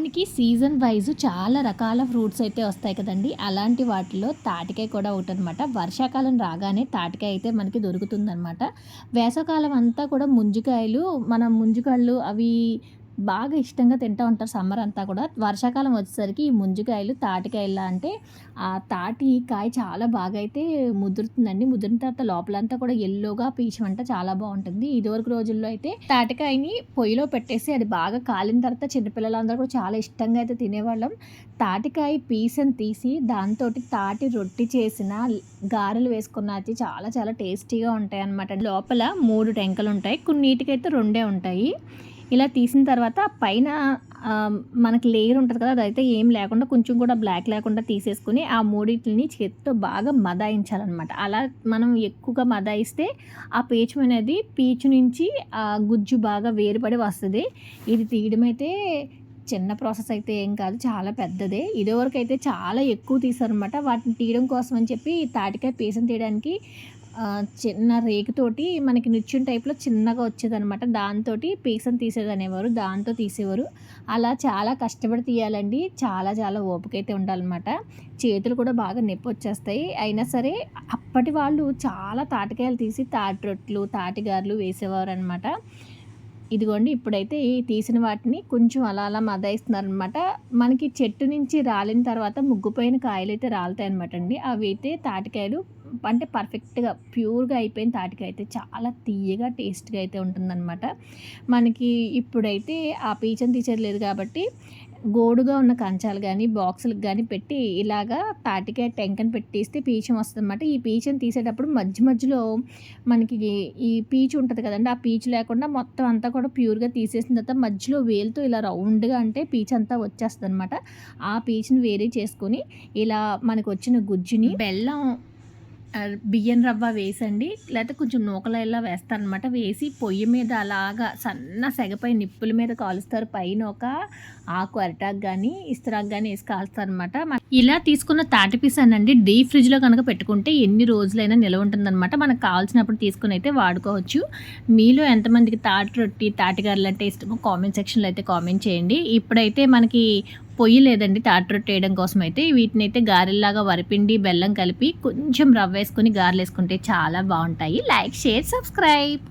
మనకి season wise చాలా రకాల ఫ్రూట్స్ అయితే వస్తాయి కదండి. అలాంటి వాటిలో తాటికాయ కూడా ఒకటి అనమాట వర్షాకాలం రాగానే తాటికాయ అయితే మనకి దొరుకుతుందనమాట వేసవకాలం అంతా కూడా ముంజికాయలు మన ముంజికాయలు అవి బాగా ఇష్టంగా తింటూ ఉంటారు సమ్మర్ అంతా కూడా. వర్షాకాలం వచ్చేసరికి ఈ ముంజికాయలు తాటికాయలు అంటే ఆ తాటి కాయ చాలా బాగా అయితే ముదురుతుందండి. ముదిరిన తర్వాత లోపలంతా కూడా ఎల్లోగా పీచమంట చాలా బాగుంటుంది. ఇదివరకు రోజుల్లో అయితే తాటికాయని పొయ్యిలో పెట్టేసి అది బాగా కాలిన తర్వాత చిన్నపిల్లలందరూ కూడా చాలా ఇష్టంగా అయితే తినేవాళ్ళం. తాటికాయ పీసని తీసి దాంతో తాటి రొట్టి చేసిన గారెలు వేసుకున్న అది చాలా చాలా టేస్టీగా ఉంటాయి అన్నమాట లోపల మూడు టెంకలు ఉంటాయి. కొన్నిటికైతే రెండే ఉంటాయి. ఇలా తీసిన తర్వాత పైన మనకి లేయర్ ఉంటుంది కదా అదైతే ఏం లేకుండా కొంచెం కూడా బ్లాక్ లేకుండా తీసేసుకుని ఆ మూడింటిని చేతితో బాగా మదాయించాలన్నమాట. అలా మనం ఎక్కువగా మదాయిస్తే ఆ పీచు అనేది పీచు నుంచి ఆ గుజ్జు బాగా వేరుపడి వస్తుంది. ఇది తీయడం అయితే చిన్న ప్రాసెస్ అయితే ఏం కాదు చాలా పెద్దదే. ఇదివరకు అయితే చాలా ఎక్కువ తీసారనమాట వాటిని తీయడం కోసం అని చెప్పి తాటికాయ పీసం తీయడానికి చిన్న రేకుతోటి మనకి నిచ్చిన టైప్లో చిన్నగా వచ్చేదనమాట దాంతో పీసం తీసేదనేవారు దాంతో తీసేవారు. అలా చాలా కష్టపడి తీయాలండి. చాలా చాలా ఓపిక అయితే ఉండాలన్నమాట. చేతులు కూడా బాగా నొప్పి వచ్చేస్తాయి. అయినా సరే అప్పటి వాళ్ళు చాలా తాటికాయలు తీసి తాటి రొట్లు తాటిగారులు వేసేవారు అనమాట ఇదిగోండి ఇప్పుడైతే ఈ తీసిన వాటిని కొంచెం అలా అలా మదాయిస్తున్నారనమాట మనకి చెట్టు నుంచి రాలిన తర్వాత ముగ్గుపోయిన కాయలు అయితే రాలుతాయి అనమాట అండి అవి అయితే తాటికాయలు అంటే పర్ఫెక్ట్గా ప్యూర్గా అయిపోయిన తాటికాయ అయితే చాలా తీయగా టేస్ట్గా అయితే ఉంటుందన్నమాట. మనకి ఇప్పుడైతే ఆ పీచని తీసేయలేదు కాబట్టి గోడుగా ఉన్న కంచాలు కానీ బాక్సులకు కానీ పెట్టి ఇలాగా తాటికాయ టెంకని పెట్టేస్తే పీచం వస్తుంది అనమాట ఈ పీచని తీసేటప్పుడు మధ్య మధ్యలో మనకి ఈ పీచు ఉంటుంది కదండి ఆ పీచు లేకుండా మొత్తం అంతా కూడా ప్యూర్గా తీసేసిన తర్వాత మధ్యలో వేలుతో ఇలా రౌండ్గా అంటే పీచు అంతా వచ్చేస్తుంది అనమాట ఆ పీచుని వేరే చేసుకొని ఇలా మనకు వచ్చిన గుజ్జుని బెల్లం బియ్యం రవ్వ వేసండి లేకపోతే కొంచెం నూకలైలా వేస్తారనమాట వేసి పొయ్యి మీద అలాగా సన్న సెగపై నిప్పుల మీద కాలుస్తారు. పైన ఒక ఆకు అరిటాకు కానీ ఇస్తరాకు కానీ వేసి కాలుస్తారు అనమాట ఇలా తీసుకున్న తాటి పీసానండి. డీప్ ఫ్రిడ్జ్లో కనుక పెట్టుకుంటే ఎన్ని రోజులైనా నిలవ ఉంటుందన్నమాట మనకు కావాల్సినప్పుడు తీసుకుని అయితే వాడుకోవచ్చు. మీలో ఎంతమందికి తాటి రొట్టి తాటిగారులు అంటే ఇష్టమో కామెంట్ సెక్షన్లో అయితే కామెంట్ చేయండి. ఇప్పుడైతే మనకి పొయ్యి లేదండి తాటి రొట్టె వేయడం కోసం అయితే వీటిని అయితే గారెల్లాగా వరిపిండి బెల్లం కలిపి కొంచెం రవ్వ వేసుకొని గారెలు వేసుకుంటే చాలా బాగుంటాయి. Like share subscribe.